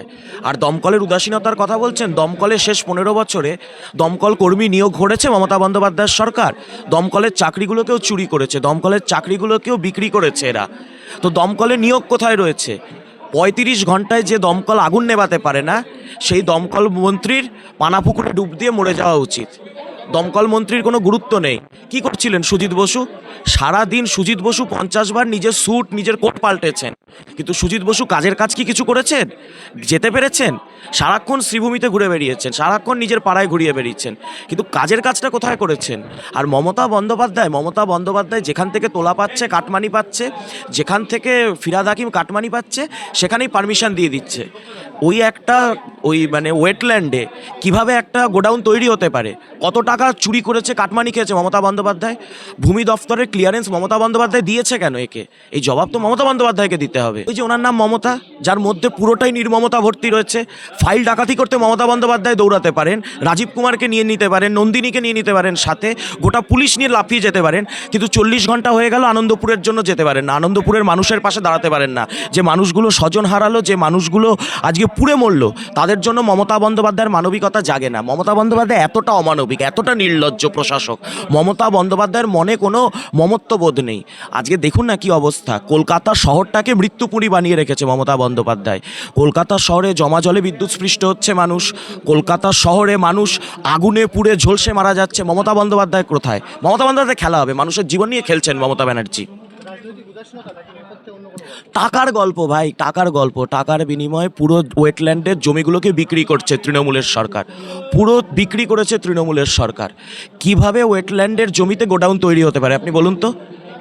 বন্দ্যোপাধ্যায় আর দমকলের উদাসীনতার কথা বলছেন দমকলে শেষ পনেরো বছরে দমকল কর্মী নিয়োগ ঘটেছে মমতা বন্দ্যোপাধ্যায়ের সরকার। দমকলের চাকরিগুলোকেও চুরি করেছে, দমকলের চাকরিগুলোকেও বিক্রি করেছে এরা। তো দমকলে নিয়োগ কোথায় রয়েছে? পঁয়ত্রিশ ঘন্টায় যে দমকল আগুন নেবাতে পারে না, সেই দমকল মন্ত্রীর পানাপুকুরে ডুব দিয়ে মরে যাওয়া উচিত। দমকল মন্ত্রীর কোনো গুরুত্ব নেই। কি করছিলেন সুজিত বসু? সারা দিন সুজিত বসু পঞ্চাশ বার নিজের স্যুট নিজের কোট পাল্টেছেন। কিন্তু সুজিত বসু কাজের কাজ কি কিছু করেছেন? যেতে পেরেছেন? সারাক্ষণ শ্রীভূমিতে ঘুরে বেরিয়েছেন সারাক্ষণ নিজের পাড়ায় ঘুরিয়ে বেরিয়েছেন কিন্তু কাজের কাজটা কোথায় করেছেন? আর মমতা বন্দ্যোপাধ্যায় মমতা বন্দ্যোপাধ্যায় যেখান থেকে তোলা পাচ্ছে, কাটমানি পাচ্ছে, যেখান থেকে ফিরাদ হাকিম কাটমানি পাচ্ছে, সেখানেই পারমিশন দিয়ে দিচ্ছে। ওই একটা ওই মানে ওয়েটল্যান্ডে কীভাবে একটা গোডাউন তৈরি হতে পারে? কত টাকা চুরি করেছে কাটমানি খেয়েছে মমতা বন্দ্যোপাধ্যায়? ভূমি দফতরের ক্লিয়ারেন্স মমতা বন্দ্যোপাধ্যায় দিয়েছে কেন একে? এই জবাব তো মমতা বন্দ্যোপাধ্যায়কে দিতে হবে। ওই যে ওনার নাম মমতা, যার মধ্যে পুরোটাই নির্মমতা ভর্তি রয়েছে। ফাইল ডাকাতি করতে মমতা বন্দ্যোপাধ্যায় দৌড়াতে পারেন, রাজীব কুমারকে নিয়ে নিতে পারেন, নন্দিনীকে নিয়ে নিতে পারেন সাথে, গোটা পুলিশ নিয়ে লাফিয়ে যেতে পারেন, কিন্তু চল্লিশ ঘণ্টা হয়ে গেল আনন্দপুরের জন্য যেতে পারেন না। আনন্দপুরের মানুষের পাশে দাঁড়াতে পারেন না। যে মানুষগুলো স্বজন হারালো, যে মানুষগুলো আজকে পুড়ে মরলো, তাদের জন্য মমতা বন্দ্যোপাধ্যায়ের মানবিকতা জাগে না। মমতা বন্দ্যোপাধ্যায় এতটা অমানবিক এতটা নির্লজ্জ প্রশাসক? মমতা বন্দ্যোপাধ্যায়ের মনে কোনো মমত্ববোধ নেই। আজকে দেখুন না কি অবস্থা। কলকাতা শহরটাকে মৃত্যুপুরী বানিয়ে রেখেছে মমতা বন্দ্যোপাধ্যায়। কলকাতা শহরে জমা জলে বিদ্যুৎ স্পৃষ্ট হচ্ছে মানুষ। কলকাতা শহরে মানুষ আগুনে পুড়ে ঝলসে মারা যাচ্ছে। মমতা বন্দ্যোপাধ্যায় কোথায়? মমতা বন্দ্যোপাধ্যায় খেলা হবে। মানুষের জীবন নিয়ে খেলছেন মমতা ব্যানার্জি। টাকার গল্প ভাই টাকার গল্প। টাকার বিনিময়ে পুরো ওয়েটল্যান্ডের জমিগুলোকে বিক্রি করছে তৃণমূলের সরকার। পুরো বিক্রি করেছে তৃণমূলের সরকার। কীভাবে ওয়েটল্যান্ডের জমিতে গোডাউন তৈরি হতে পারে আপনি বলুন তো?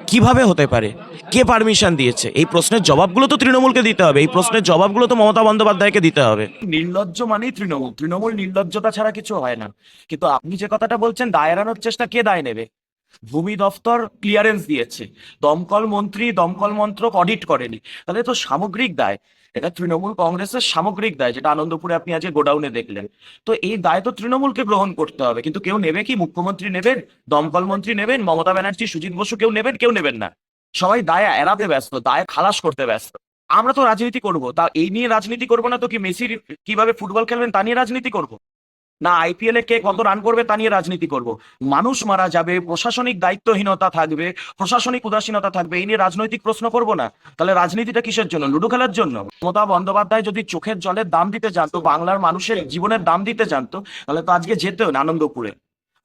কীভাবে হতে পারে? কে পারমিশন দিয়েছে? এই প্রশ্নের জবাবগুলো তো তৃণমূলকে দিতে হবে। এই প্রশ্নের জবাবগুলো তো মমতা বন্দ্যোপাধ্যায়কে দিতে হবে। নির্লজ্জ মানেই তৃণমূল। তৃণমূল নির্লজ্জতা ছাড়া কিছু হয় না। কিন্তু আপনি যে কথাটা বলছেন দায় এড়ানোর চেষ্টা কে দায় নেবে? ভূমি দফতর ক্লিয়ারেন্স দিয়েছে। দমকল মন্ত্রী দমকল মন্ত্রক অডিট করেনি। তাহলে তো সামগ্রিক দায়। এটা তৃণমূল কংগ্রেসের সামগ্রিক দায়, যেটা আনন্দপুরে আপনি আজকে গোডাউনে দেখলেন। তো এই দায় তো তৃণমূলকে গ্রহণ করতে হবে। কিন্তু কেউ নেবে কি? মুখ্যমন্ত্রী নেবেন? দমকল মন্ত্রী নেবেন? মমতা ব্যানার্জি, সুজিত বসু কেউ নেবেন? কেউ নেবেন না। সবাই দায় এড়াতে ব্যস্ত, দায় খালাস করতে ব্যস্ত। আমরা তো রাজনীতি করব। তা এই নিয়ে রাজনীতি করব না তো কি মেসির কীভাবে ফুটবল খেলবেন তা নিয়ে রাজনীতি করব? না আইপিএল এ কে কত রান করবে তা নিয়ে রাজনীতি করব। মানুষ মারা যাবে, প্রশাসনিক দায়িত্বহীনতা থাকবে, প্রশাসনিক উদাসীনতা থাকবে, এই নিয়ে রাজনৈতিক প্রশ্ন করব না। তাহলে রাজনীতিটা কিসের জন্য? লুডু খেলার জন্য। মমতা বন্দ্যোপাধ্যায় যদি চোখের জলের দাম দিতে জানতো, বাংলার মানুষের জীবনের দাম দিতে জানতো, তাহলে তো আজকে যেতেন আনন্দপুরে।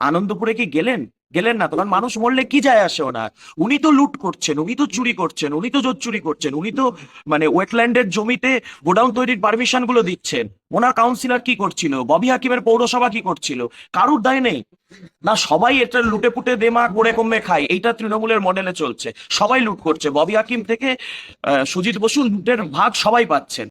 আনন্দপুরে কি গেলেন? গেলেন না তখন মানুষ মরলে কি যায় আসে ওনার? উনি তো লুট করছেন, উনি তো চুরি করছেন, উনি তো জোর চুরি করছেন, উনি তো মানে ওয়েটল্যান্ডের জমিতে গোডাউন তৈরির পারমিশনগুলো দিচ্ছেন। ওনার কাউন্সিলর কি করছিল? ববি হাকিমের পৌরসভা কি করছিল? কারুর দায় নেই। না, সবাই এটা লুটে পুটে দেমা করে কমে খায়, এইটা তৃণমূলের মডেলে চলছে। সবাই লুট করছে। ববি হাকিম থেকে সুজিত বসু লুটের ভাগ সবাই পাচ্ছেন।